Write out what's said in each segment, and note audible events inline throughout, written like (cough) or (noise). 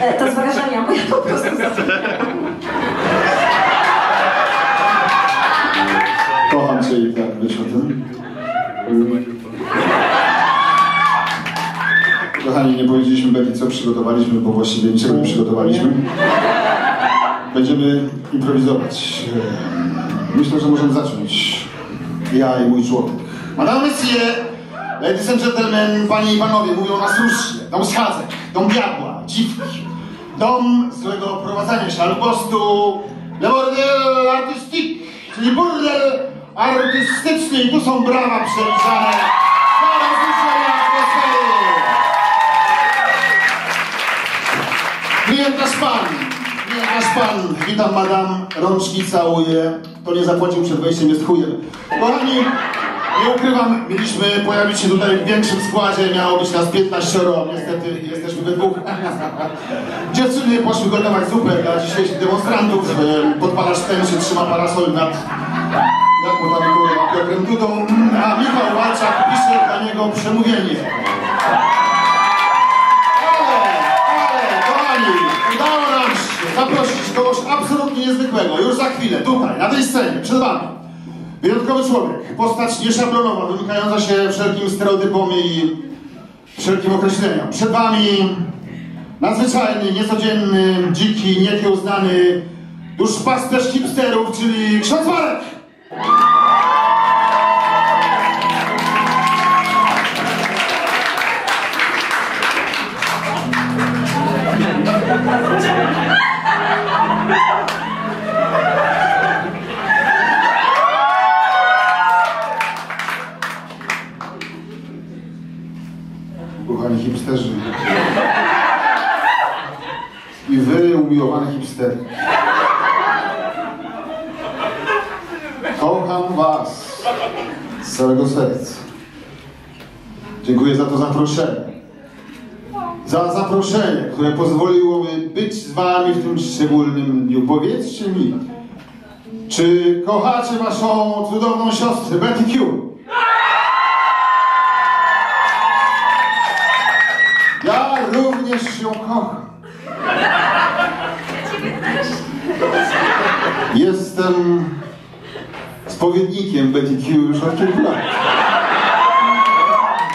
E, To z wrażenia, bo ja po prostu. Kocham cię i tak wiesz o tym. Kochani, nie powiedzieliśmy Betty, co przygotowaliśmy, bo właściwie niczego nie przygotowaliśmy. Będziemy improwizować. Myślę, że możemy zacząć. Ja i mój człowiek. Madame Monsieur, ladies and gentlemen, panie i panowie, mówią nas różnie. Dom schadzek, dom diabła, dziwki, dom się, albo po prostu le bordel artistique, czyli burdel artystyczny. I tu są brawa przeliczane. Klient pan, klient pan, witam madam, rączki całuję, to nie zapłacił przed wejściem, jest chujem. Kochani, nie ukrywam, mieliśmy pojawić się tutaj w większym składzie, miało być nas 15, niestety jesteśmy we dwóch. (laughs) Dziewczyny poszły gotować zupę dla dzisiejszych demonstrantów, podpalacz ten się trzyma parasol nad, jak mu tam kurwa, Piotrem Dudą, a Michał Walczak pisze dla niego przemówienie. Ale, ale, kochani, udało nam się zaprosić kogoś absolutnie niezwykłego. Już za chwilę, tutaj, na tej scenie, przed wami. Wyjątkowy człowiek, postać nieszablonowa, wymykająca się wszelkim stereotypom i wszelkim określeniom. Przed wami nadzwyczajny, niecodzienny, dziki, niekiełznany duszpasterz hipsterów, czyli ksiądz Marek. Kocham was z całego serca. Dziękuję za to zaproszenie. Za zaproszenie, które pozwoliło mi być z wami w tym szczególnym dniu. Powiedzcie mi, czy kochacie waszą cudowną siostrę Betty Q? Ja również ją kocham. Jestem spowiednikiem Betty Q już od kilku lat.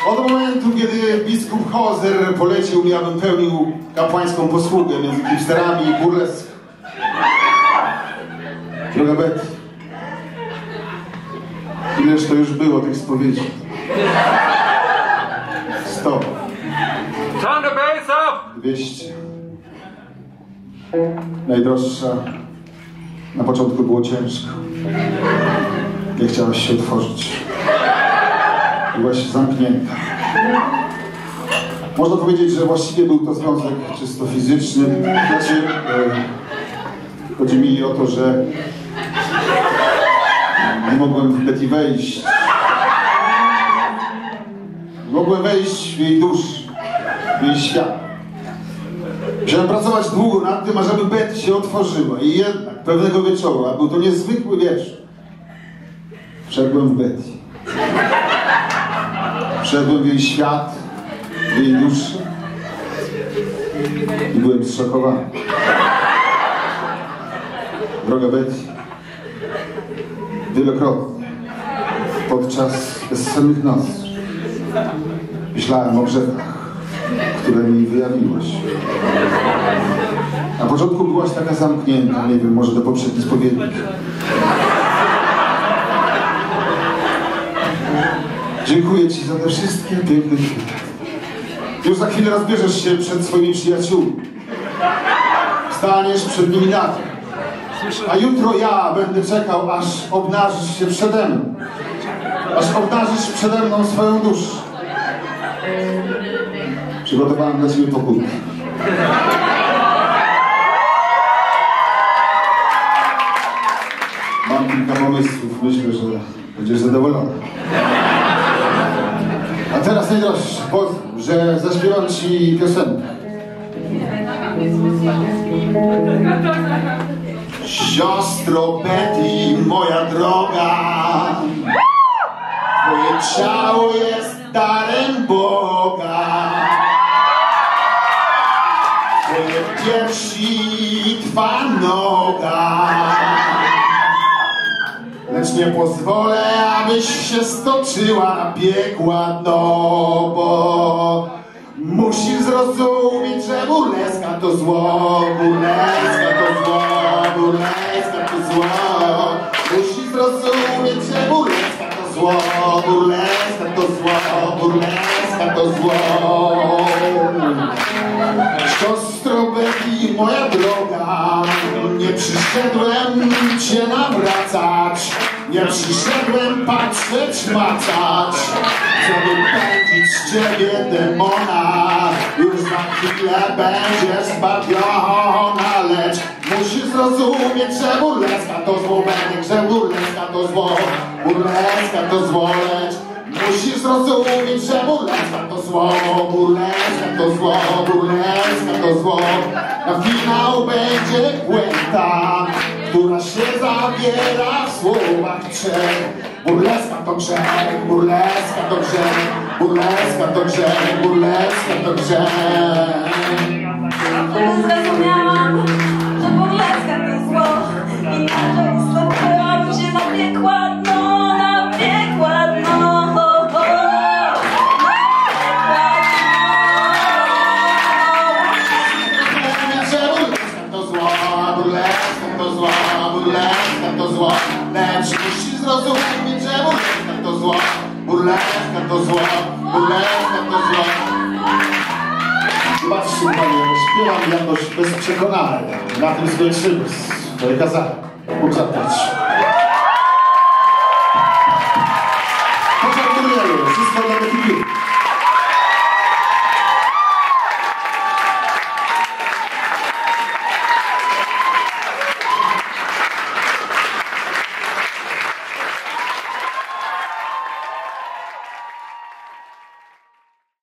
Od momentu, kiedy biskup Hozer polecił mi, abym pełnił kapłańską posługę między hipsterami i burlesk. Droga Betty, ileż to już było tych spowiedzi? Sto. Turn the bass up! 200. Najdroższa. Na początku było ciężko. Nie chciałaś się otworzyć. Byłaś zamknięta. Można powiedzieć, że właściwie był to związek czysto fizyczny. Znaczy, e, chodzi mi o to, że nie mogłem w Betty wejść. Mogłem wejść w jej duszę, w jej świat. Musiałem pracować długo nad tym, ażeby Betty się otworzyła. I jednak pewnego wieczoru, a był to niezwykły wieczór, wszedłem w Betty. Wszedłem w jej świat, w jej duszę i byłem zszokowany. Droga Betty, wielokrotnie podczas bezsennych nocy myślałem o grzechach, które mi wyjawiłaś. Na początku byłaś taka zamknięta, nie wiem, może to poprzedni spowiednik. Dziękuję Ci za te wszystkie piękne chwile. Już za chwilę rozbierzesz się przed swoimi przyjaciółmi. Staniesz przed nimi na tym. A jutro ja będę czekał, aż obnażysz się przede mną. Aż obnażysz przede mną swoją duszę. Przygotowałem dla Ciebie pokój. Mam kilka pomysłów. Myślę, że będziesz zadowolony. A teraz najdroższy, że zaśpiewam Ci piosenkę. Siostro Betty, moja droga, Twoje ciało jest darem Boga. Twoje piersi, twa noga. Lecz nie pozwolę, abyś się stoczyła na piekła dno, bo musisz zrozumieć, że burleska to zło, burleska to zło, burleska to zło. Musisz zrozumieć, że burleska to zło, burleska to zło, burleska to zło. Siostro Betty, moja droga, nie przyszedłem cię nawracać, nie przyszedłem patrzeć, macać, chcę wypędzić z ciebie demona, już za chwilę będziesz zbawiona, lecz musisz zrozumieć, że burleska to zło, Benek, że burleska to zło, burleska to zło, lecz Musisz zrozumieć, że burleska to zło, burleska to zło, burleska to zło. Na finał będzie puenta, która się zawiera w słowach trzech. Burleska to grzech, burleska to grzech, burleska to grzech, burleska to grzech. Wtedy zrozumiałam, że burleska to zło. Inaczej stoczyłam się na piekła dno, na piekła dno. Burleska to zło, burleska to zło, burleska zło Lecz musi zrozumieć, że burleska to zło Burleska to zło, burleska to zło Patrzcie panie, śpiewam jakoś bez przekonania. Na tym skończymy swoje kazanie. Uczatać Pożartujemy, wszystko dla ekipy.